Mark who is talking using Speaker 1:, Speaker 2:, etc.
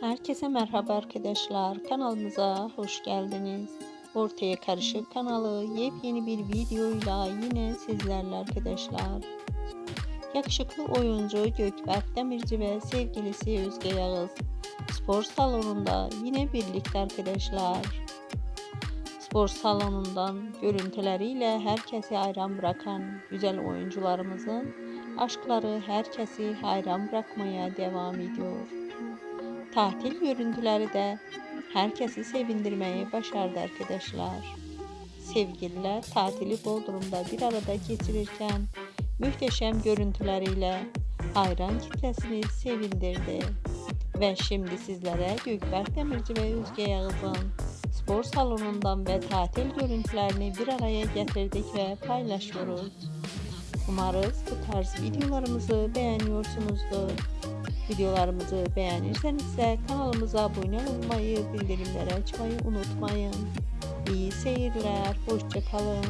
Speaker 1: Herkese merhaba arkadaşlar. Kanalımıza hoş geldiniz. Ortaya Karışık kanalı yepyeni bir videoyla yine sizlerle arkadaşlar. Yakışıklı oyuncu Gökberk Demirci ve sevgilisi Özge Yağız spor salonunda yine birlikte arkadaşlar. Spor salonundan görüntüleriyle herkesi hayran bırakan güzel oyuncularımızın aşkları herkesi hayran bırakmaya devam ediyor. Tatil görüntüleri de herkesi sevindirmeyi başardı arkadaşlar. Sevgililer tatili Bodrum'da bir arada geçirirken muhteşem görüntüleriyle hayran kitlesini sevindirdi. Ve şimdi sizlere Gökberk Demirci ve Özge Yağız'ın spor salonundan ve tatil görüntülerini bir araya getirdik ve paylaşıyoruz. Umarız bu tarz videolarımızı beğeniyorsunuzdur. Videolarımızı beğenirseniz ise kanalımıza abone olmayı, bildirimleri açmayı unutmayın. İyi seyirler, hoşçakalın.